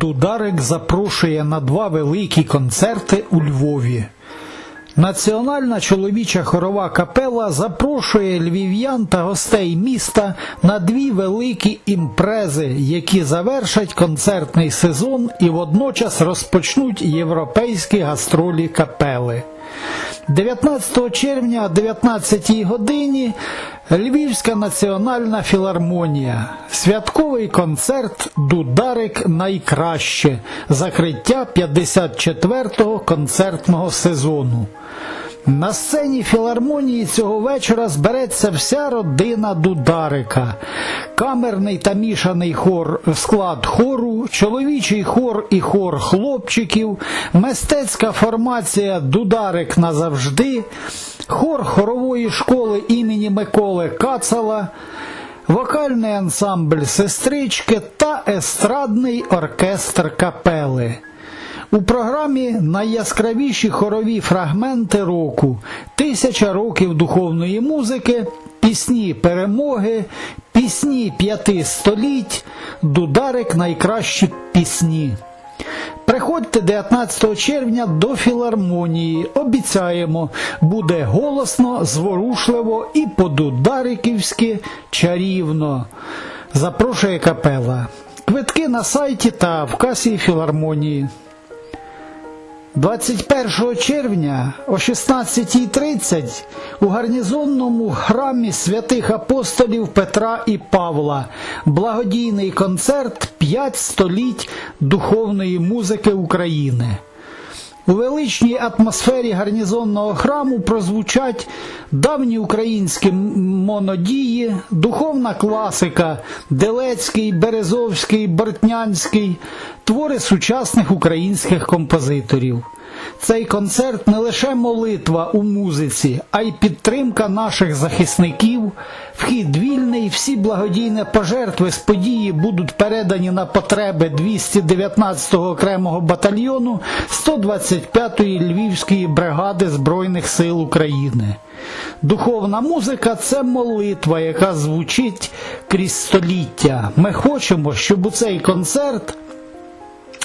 Дударик запрошує на два великі концерти у Львові. Національна чоловіча хорова капела запрошує львів'ян та гостей міста на дві великі імпрези, які завершать концертний сезон і водночас розпочнуть європейські гастролі капели. 19 червня о 19 годині Львівська національна філармонія. Святковий концерт Дударик найкраще. Закриття 54-го концертного сезону. На сцені філармонії цього вечора збереться вся родина Дударика, камерний та мішаний хор склад хору, чоловічий хор і хор хлопчиків, мистецька формація Дударик назавжди, хор хорової школи імені Миколи Кацала, вокальний ансамбль сестрички та естрадний оркестр капели. У програмі найяскравіші хорові фрагменти року, тисяча років духовної музики, пісні перемоги, пісні п'яти століть, дударик найкращі пісні. Приходьте 19 червня до філармонії. Обіцяємо, буде голосно, зворушливо і по-дудариківськи чарівно. Запрошує капела. Квитки на сайті та в касі філармонії. 21 червня о 16.30 у гарнізонному храмі святих апостолів Петра і Павла благодійний концерт «П'ять століть духовної музики України. У величній атмосфері гарнізонного храму прозвучать давні українські монодії, духовна класика Делецький, Березовський, Бортнянський, твори сучасних українських композиторів. Цей концерт не лише молитва у музиці, а й підтримка наших захисників. Вхід вільний, всі благодійні пожертви з події будуть передані на потреби 219-го окремого батальйону 125-ї Львівської бригади Збройних сил України. Духовна музика це молитва, яка звучить крізь століття. Ми хочемо, щоб у цей концерт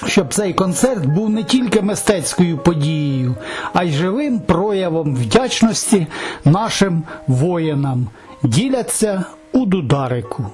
щоб цей концерт був не тільки мистецькою подією, а й живим проявом вдячності нашим воїнам. Діляться у Дударику.